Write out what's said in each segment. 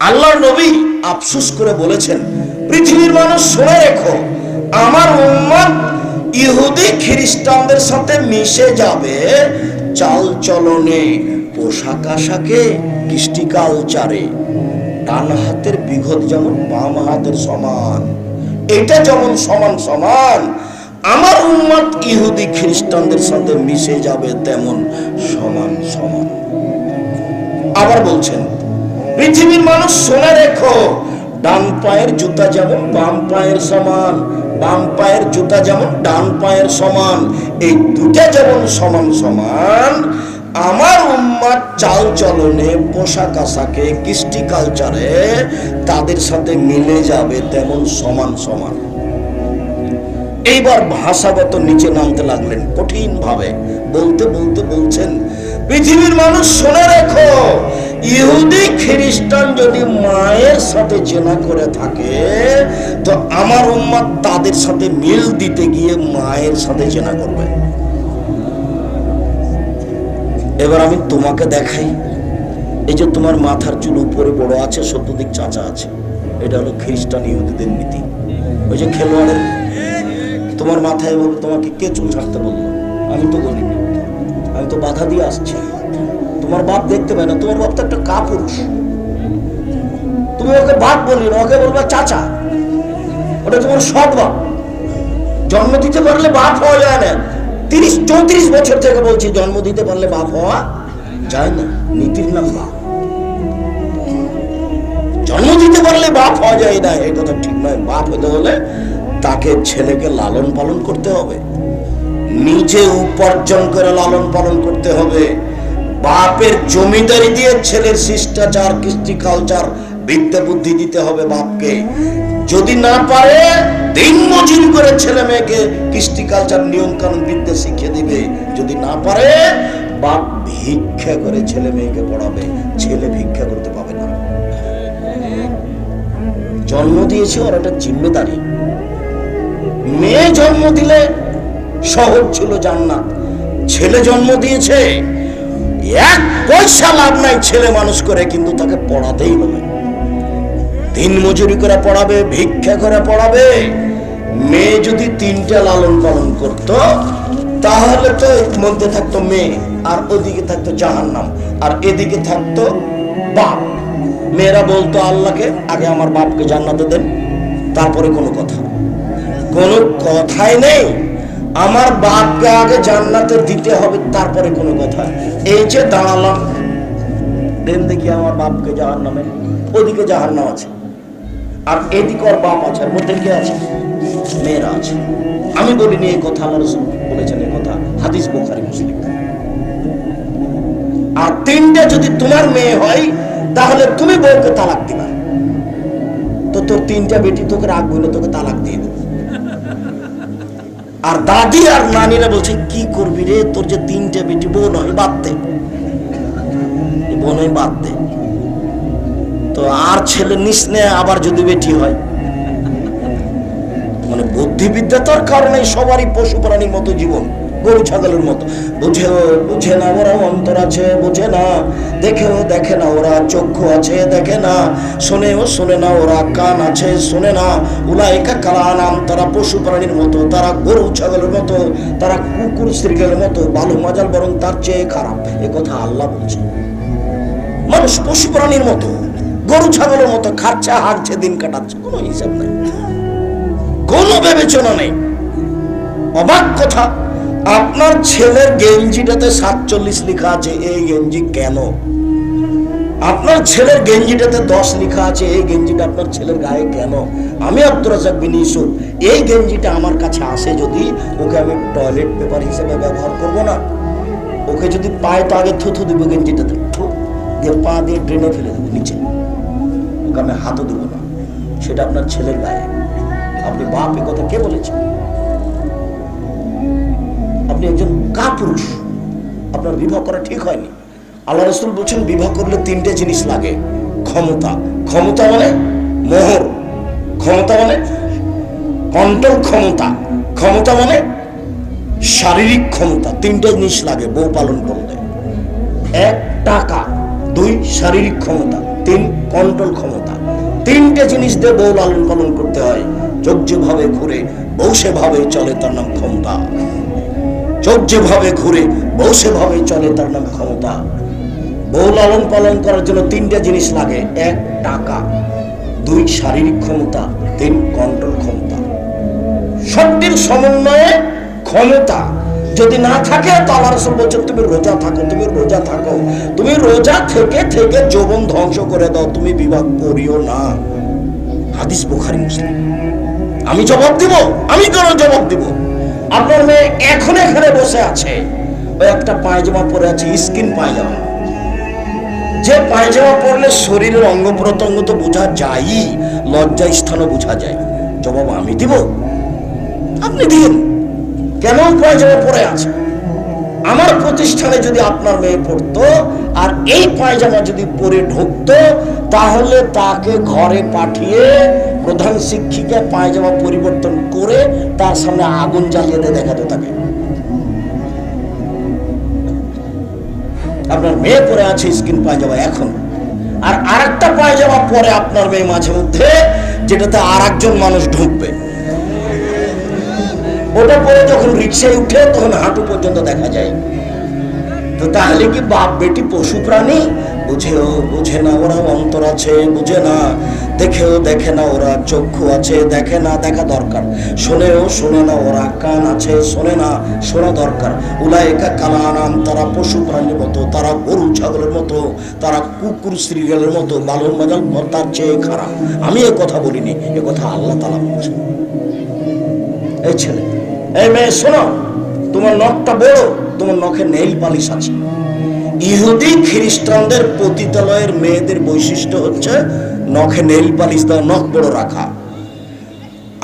আল্লাহর নবী আফসুস করে বলেছেন, পৃথিবীর মানুষ শুনে রেখো, আমার উম্মত ইহুদি, খ্রিস্টানদের সাথে মিশে যাবে, চাল চলনে, পোশাক আশাকে, কৃষ্টি কালচারে। ডান হাতের বিঘত যেমন, বাম হাতের সমান। এটা যেমন সমান সমান, আমার উম্মত ইহুদি, খ্রিস্টানদের সাথে মিশে যাবে তেমন সমান সমান। আবার বলছেন পৃথিবীর মানুষ শুনে রেখো, ডান পায়ের জুতা যেমন বাম পায়ের সমান, বাম পায়ের জুতা যেমন ডান পায়ের সমান, এই দুটা যেমন সমান সমান, আমার উম্মার চাল চলনে পোশাক আশাকে, কৃষ্টি কালচারে তাদের সাথে মিলে যাবে তেমন সমান সমান। এইবার ভাষাগত নিচে নামতে লাগলেন কঠিন ভাবে বলতে বলতে বলছেন, পৃথিবীর মানুষ শুনে রেখো ইহুদি খ্রিস্টান যদি মায়ের সাথে জেনা করে থাকে, তো আমার উম্মাদ তাদের সাথে মিল দিতে গিয়ে মায়ের সাথে জেনা করবে। এবার আমি তোমাকে দেখাই। এই যে তোমার মাথার চুল উপরে বড় আছে, সত্যদিক চাচা আছে, এটা হলো খ্রিস্টান ইহুদিদের নীতি। ওই যে খেলোয়াড়ের, তোমার মাথায় এভাবে তোমাকে কে চুল ছাড়তে বলল? আমি তো বলিনি। আমি তো বাধা দিয়ে আসছি। তোমার বাপ দেখতে পায় না, তোমার বাপ তো একটা কাপুরুষ। তুমি ওকে বাপ বললি না, ওকে বলবা চাচা। ওটা তোমার সৎ বাপ। জন্ম দিতে পারলে বাপ হওয়া যায় না। তিরিশ, চৌত্রিশ বছর থেকে বলছি, জন্ম দিতে পারলে বাপ হওয়া যায় না। নীতির নাম বাপ। জন্ম দিতে পারলে বাপ হওয়া যায় না, এই কথা ঠিক নয়। বাপ হতে হলে তাকে ছেলেকে লালন পালন করতে হবে। নিজে উপার্জন করে লালন পালন করতে হবে। বাপের জমিদারি দিয়ে ছেলের শিষ্টাচার কৃষ্টি কালচার বিদ্যা বুদ্ধি দিতে হবে বাপকে। যদি না পারে, দিন মজুরি করে ছেলে মেয়েকে কৃষ্টি কালচার নিয়ম কানুন বিদ্যা শিখিয়ে দিবে। যদি না পারে, বাপ ভিক্ষা করে ছেলে মেয়েকে পড়াবে। ছেলে ভিক্ষা করতে পাবে না। জন্ম দিয়েছে ওর একটা জিম্মেদারি মেয়ে জন্ম দিলে সহজ ছিল জান্নাত। ছেলে জন্ম দিয়েছে এক পয়সা লাভ নাই ছেলে মানুষ করে, কিন্তু তাকে পড়াতেই হবে। দিন মজুরি করে পড়াবে, ভিক্ষা করে পড়াবে। মেয়ে যদি তিনটা লালন পালন করত, তাহলে তো মধ্যে থাকতো মেয়ে, আর ওদিকে থাকতো জাহান্নাম, আর এদিকে থাকতো বাপ। মেয়েরা বলতো আল্লাহকে, আগে আমার বাপকে জান্নাতে দেন, তারপরে কোনো কথা। কোনো কথাই নেই। আমার বাপকে আগে জান্নাতে দিতে হবে, তারপরে কোনো কথা। এই যে দাঁড়ালাম দেন দেখি আমার বাপকে জাহার নামে ওদিকে জাহার নাম আছে। আর এদিকে ওর বাপ আছে আর মধ্যে কে আছে? মেয়েরা আছে। আমি বলিনি এই কথা আমার বলেছেন এই কথা, হাদিস বোখারি, মুসলিম। আর তিনটে যদি তোমার মেয়ে হয়, তাহলে তুমি বউকে তালাক দিবা। তো তোর তিনটা বেটি তোকে রাখব না, তোকে তালাক দিয়ে দেবে। আর দাদি আর নানিরা বলছে কি করবি রে? তোর যে তিনটা বেটি, বোন হয় দে। বোন হয় দে। তো আর ছেলে নিস নে, আবার যদি বেটি হয়। মানে বুদ্ধিবিদ্যা তোর কারণে সবারই পশু প্রাণীর মতো জীবন। গরু ছাগলের মতো। বুঝে বুঝে না, ওরা অন্তর আছে, বুঝে না। দেখেও দেখে না, ওরা চক্ষু আছে, দেখে না। শোনেও শোনে না, ওরা কান আছে, শোনে না। উলাইকা কালা নাম তারা পশু প্রাণীর মতো, তারা গরু ছাগলের মতো, তারা কুকুর শ্রীগের মতো, বালু মাজাল বরং তার চেয়ে খারাপ। এ কথা আল্লাহ বলছে মানুষ পশু প্রাণীর মতো, গরু ছাগলের মতো খাচ্ছে হারছে দিন কাটাচ্ছে, কোনো হিসাব নাই। কোনো বিবেচনা নেই। অবাক কথা। আপনার ছেলের গেঞ্জিটাতে সাতচল্লিশ লেখা আছে, এই গেঞ্জি কেন? আপনার ছেলের গেঞ্জিটাতে দশ লেখা আছে, এই গেঞ্জিটা আপনার ছেলের গায়ে কেন? আমি আব্দুর রাজাক বিন ইউসুফ, এই গেঞ্জিটা আমার কাছে আসে যদি ওকে আমি টয়লেট পেপার হিসেবে ব্যবহার করব না। ওকে যদি পায় তো আগে থুথু দিব গেঞ্জিটাতে দিয়ে পা দিয়ে ড্রেনে ফেলে দেবো নিচে। ওকে আমি হাতও দেবো না, সেটা আপনার ছেলের গায়ে। আপনি বাপ এ কথা কে বলেছেন আপনি একজন কাপুরুষ। আপনার বিবাহ করা ঠিক হয়নি। আল্লাহ রসুল বলছেন, বিবাহ করলে তিনটে জিনিস লাগে। ক্ষমতা। ক্ষমতা মানে মোহর। ক্ষমতা মানে কন্ট্রোল ক্ষমতা। ক্ষমতা মানে শারীরিক ক্ষমতা। তিনটে জিনিস লাগে বউ পালন করতে এক, টাকা। দুই, শারীরিক ক্ষমতা। তিন কন্ট্রোল ক্ষমতা। তিনটে জিনিস দিয়ে বউ লালন পালন করতে হয়। চোখ যেভাবে ঘুরে, বউ সেভাবে চলে, তার নাম ক্ষমতা। চোখ যেভাবে ঘুরে বউ সেভাবে চলে তার নাম ক্ষমতা। বউ লালন পালন করার জন্য তিনটা জিনিস লাগে। এক, টাকা। দুই, শারীরিক ক্ষমতা। তিন কন্ট্রোল ক্ষমতা। সবটির সমন্বয়ে ক্ষমতা। যদি না থাকে, তো আল্লাহ রসুল বলছেন, তুমি রোজা থাকো, তুমি রোজা থাকো। তুমি রোজা থেকে থেকে যৌবন ধ্বংস করে দাও। তুমি বিবাহ করিও না। হাদিস বুখারি, মুসলিম। আমি জবাব দিব? আমি কেন জবাব দিব? আপনার মেয়ে এখন এখানে বসে আছে। ওই একটা পায়জামা পরে আছে, স্কিন পায়জামা। যে পায়জামা পরলে শরীরের অঙ্গ প্রত্যঙ্গ তো বোঝা যায়ই, লজ্জা স্থানও বোঝা যায়। জবাব আমি দিব। আপনি দিন। কেন পায়জামা পরে আছে? আমার প্রতিষ্ঠানে যদি আপনার মেয়ে পড়তো আর এই পায়জামা যদি পরে ঢুকতো, তাহলে তাকে ঘরে পাঠিয়ে প্রধান শিক্ষিকা পায়জামা পরিবর্তন করে তার সামনে আগুন জ্বালিয়ে দিয়ে দেখাতো তাকে। আপনার মেয়ে পরে আছে, স্কিন পায়জামা এখন। আর আরেকটা পায়জামা পরে আপনার মেয়ে মাঝে মধ্যে, যেটাতে আর একজন মানুষ ঢুকবে। ওটা পরে যখন রিক্সায় উঠে তখন হাঁটু পর্যন্ত দেখা যায়। তো তাহলে কি বাপ বেটি পশু প্রাণী বুঝেও বুঝে না ওরা অন্তর আছে, বুঝে না। দেখেও দেখে না ওরা, চক্ষু আছে, দেখে না, দেখা দরকার। শোনেও শোনে না ওরা, কান আছে, শোনে না, শোনা দরকার। উলায়কা কালানাম, তারা পশু প্রাণীর মতো, তারা গরু ছাগলের মতো, তারা কুকুর শ্রীগালের মতো বালন মাজাল তার চেয়ে খারাপ। আমি এ কথা বলিনি, এ কথা আল্লাহ তালা বলছেন। এই ছেলে, এই মেয়ে, শোনো, তোমার নখটা বড়, তোমার নখে নেইল পালিশ আছে। ইহুদি খ্রিস্টানদের পতিতালয়ের মেয়েদের বৈশিষ্ট্য হচ্ছে নখে নেইল পালিশ দেওয়া নখ বড় রাখা।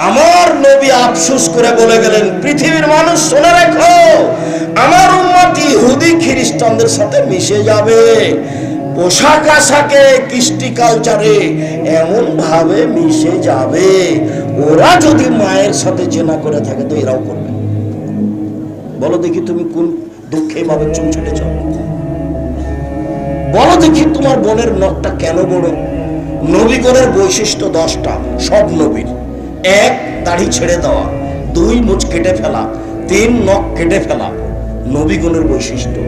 আমার নবী আফসোস করে বলে গেলেন, পৃথিবীর মানুষ শুনে রেখো, আমার উম্মত ইহুদি খ্রিস্টানদের সাথে মিশে যাবে। পোশাক আশাকে, কৃষ্টি কালচারে এমন ভাবে মিশে যাবে। ওরা যদি মায়ের সাথে জেনা করে থাকে, তো এরাও করবে। বলো দেখি তুমি কোন দুঃখে ভাবে চুল ছেটেছ। বলো দেখি তোমার বোনের নখটা কেন বড় নবীগণের বৈশিষ্ট্য দশটা, সব নবীর। এক, দাড়ি ছেড়ে দেওয়া। দুই, মুচ কেটে ফেলা। তিন, নখ কেটে ফেলা। নবীগণের বৈশিষ্ট্য।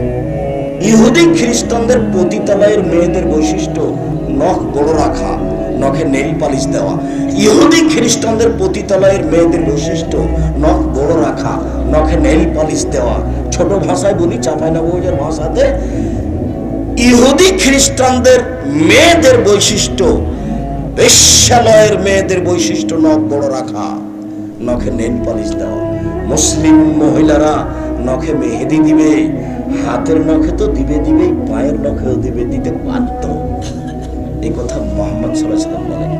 ইহুদি খ্রিস্টানদের পতিতালয়ের মেয়েদের বৈশিষ্ট্য, নখ বড় রাখা, নখে নেল পালিশ দেওয়া। ইহুদি খ্রিস্টানদের পতিতালয়ের মেয়েদের বৈশিষ্ট্য, নখ বড় রাখা, নখে নেল পালিশ দেওয়া। ছোট ভাষায় বলি চাঁপাইনবাবুজের ভাষাতে ইহুদি খ্রিস্টানদের মেয়েদের বৈশিষ্ট্য, বেশ্যালয়ের মেয়েদের বৈশিষ্ট্য নখ বড় রাখা, নখে নেল পালিশ দেওয়া মুসলিম মহিলারা নখে মেহেদি দিবে, হাতের নখে তো দিবে দিবে পায়ের নখেও দিবে, দিতে বাধ্য। এই কথা মোহাম্মদ সাল্লাহ বলেন।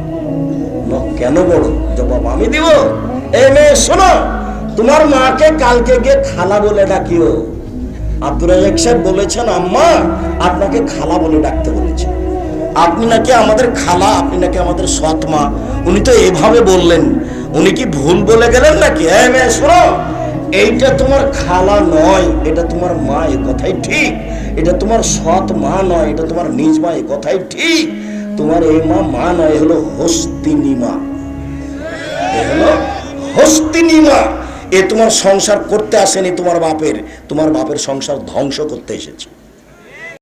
নখ কেন বড়? জবাব, আমি দিব। এ মেয়ে, শোনো, তোমার মাকে কালকে গিয়ে খালা বলে ডাকিও। আব্দুর রাজাক সাহেব বলেছেন, আম্মা, আপনাকে খালা বলে ডাকতে বলেছে। আপনি নাকি আমাদের খালা, আপনি নাকি আমাদের সৎ মা উনি তো এভাবে বললেন। উনি কি ভুল বলে গেলেন নাকি? হ্যাঁ মেয়ে, শোনো, এইটা তোমার খালা নয়, এটা তোমার মা, এ কথাই ঠিক। এটা তোমার সৎ মা নয়, এটা তোমার নিজ মা, এ কথাই ঠিক। তোমার এই মা মা নয় হলো হস্তিনী মা। হলো হস্তিনী মা। এ তোমার সংসার করতে আসেনি তোমার বাপের তোমার বাপের সংসার ধ্বংস করতে এসেছে।